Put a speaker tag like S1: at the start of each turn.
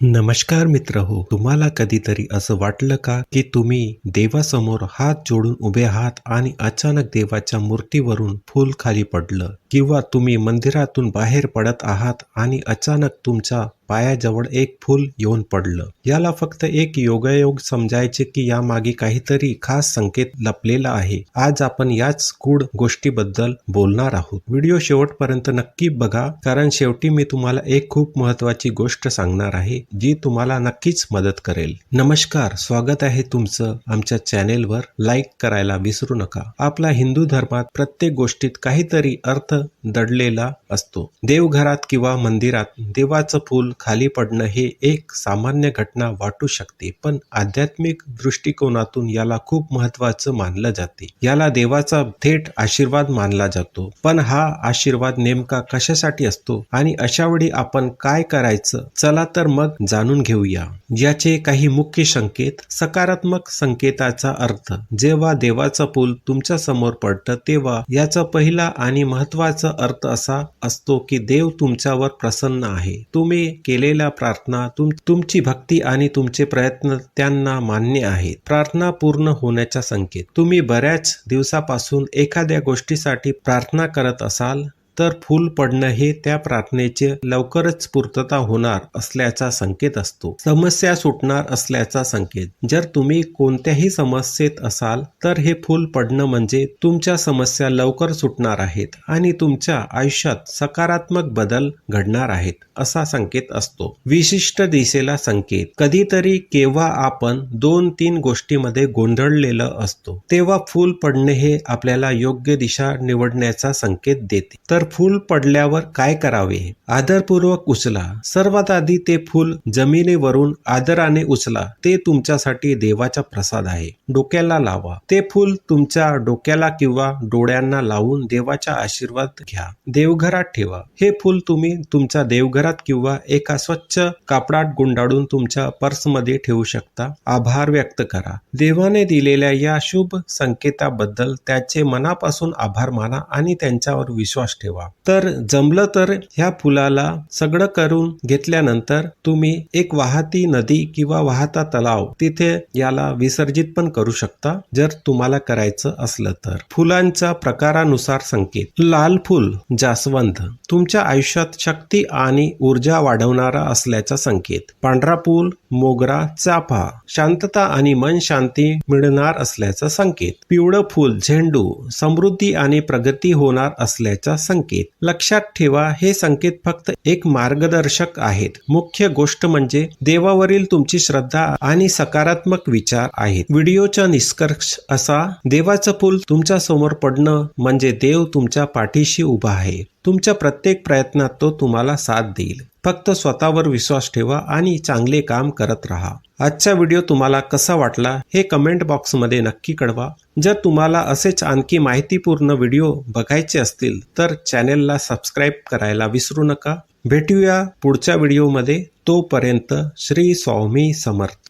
S1: नमस्कार मित्र हो तुम्हाला कधीतरी असं वाटलं का की तुम्ही देवासमोर हात जोडून उभे आहात आणि अचानक देवाच्या मूर्तीवरून फूल खाली पडलं? किंवा तुम्ही मंदिरातून बाहेर पडत आहात आणि अचानक तुमच्या पायाजवळ एक फूल येऊन पडलं. याला फक्त एक योगायोग समजायचे की यामागे काहीतरी खास संकेत लपलेला आहे. आज आपण याच गूढ गोष्टीबद्दल बोलणार आहोत. व्हिडिओ शेवटपर्यंत नक्की बघा कारण शेवटी मी तुम्हाला एक खूप महत्वाची गोष्ट सांगणार आहे जी तुम्हाला नक्कीच मदत करेल. नमस्कार स्वागत आहे तुमचं आमच्या चॅनेलवर. लाईक करायला विसरू नका. आपला हिंदू धर्मात प्रत्येक गोष्टीत काहीतरी अर्थ दडलेला असतो. देवघरात किंवा मंदिरात देवाचं फूल खाली पडणं हे एक सामान्य घटना वाटू शकते पण आध्यात्मिक दृष्टिकोनातून याला खूप महत्वाचं मानलं जाते. याला देवाचा थेट आशीर्वाद मानला जातो. पण हा आशीर्वाद नेमका कशासाठी असतो आणि अशा वेळी आपण काय करायचं? चला तर मग जाणून घेऊया. याचे काही मुख्य संकेत सकारात्मक संकेताचा अर्थ. जेव्हा देवाचं पूल तुमच्यासमोर पडतं तेव्हा याचा पहिला आणि महत्त्वाचा अर्थ असा असतो की देव तुमच्यावर प्रसन्न आहे. तुम्ही केलेल्या प्रार्थना तुम तुमची भक्ती आणि तुमचे प्रयत्न त्यांना मान्य आहेत. प्रार्थना पूर्ण होण्याचा संकेत. तुम्ही बऱ्याच दिवसापासून एखाद्या गोष्टीसाठी प्रार्थना करत असाल तर फूल पडणं हे त्या प्रार्थनेचे लवकरच पूर्तता होणार असल्याचा संकेत असतो. समस्या सुटणार असल्याचा संकेत. जर तुम्ही कोणत्याही समस्येत असाल तर हे फूल पडणं म्हणजे तुमच्या समस्या लवकर सुटणार आहेत आणि तुमच्या आयुष्यात सकारात्मक बदल घडणार आहेत असा संकेत असतो. विशिष्ट दिशेला संकेत. कधीतरी केव्हा आपण दोन तीन गोष्टीमध्ये गोंधळलेलं असतो तेव्हा फूल पडणे हे आपल्याला योग्य दिशा निवडण्याचा संकेत देते. तर फूल पडल्यावर काय करावे? आदरपूर्वक उचला. सर्वात आधी ते फूल जमिनीवरून आदराने उचला. ते तुमच्यासाठी देवाचा प्रसाद आहे. डोक्याला लावा. ते फूल तुमच्या डोक्याला किंवा डोळ्यांना लावून देवाचा आशीर्वाद घ्या. देवघरात ठेवा. हे फूल तुम्ही तुमच्या देवघरात किंवा एका स्वच्छ कापडात गुंडाळून तुमच्या पर्समध्ये ठेवू शकता. आभार व्यक्त करा. देवाने दिलेल्या या शुभ संकेताबद्दल त्याचे मनापासून आभार माना आणि त्यांच्यावर विश्वास ठेवा. तर जमलं तर ह्या फुलाला सगळं करून घेतल्यानंतर तुम्ही एक वाहती नदी किंवा वाहता तलाव तिथे याला विसर्जित पण करू शकता जर तुम्हाला करायचं असलं तर. फुलांच्या प्रकारानुसार संकेत. लाल फुल जास्वंद. तुमच्या आयुष्यात शक्ती आणि ऊर्जा वाढवणारा असल्याचा संकेत. पांढरा फूल मोगरा चाफा. शांतता आणि मन शांती मिळणार असल्याचा संकेत. पिवळं फूल झेंडू. समृद्धी आणि प्रगती होणार असल्याचा संकेत. लक्षात ठेवा हे संकेत फक्त एक मार्गदर्शक आहेत. मुख्य गोष्ट म्हणजे देवावरील तुमची श्रद्धा आणि सकारात्मक विचार आहेत. व्हिडिओचा निष्कर्ष असा देवाचं फूल तुमच्यासमोर पडणं म्हणजे देव तुमच्या पाठीशी उभा आहे. तुमच्या प्रत्येक प्रयत्नात तो तुम्हाला साथ देईल. फक्त स्वतःवर विश्वास ठेवा आणि चांगले काम करत राहा. आजचा व्हिडिओ तुम्हाला कसा वाटला हे कमेंट बॉक्समध्ये नक्की कळवा. जर तुम्हाला असेच आणखी माहितीपूर्ण व्हिडिओ बघायचे असतील तर चॅनेलला सबस्क्राईब करायला विसरू नका. भेटूया पुढच्या व्हिडिओमध्ये. तोपर्यंत श्री स्वामी समर्थ.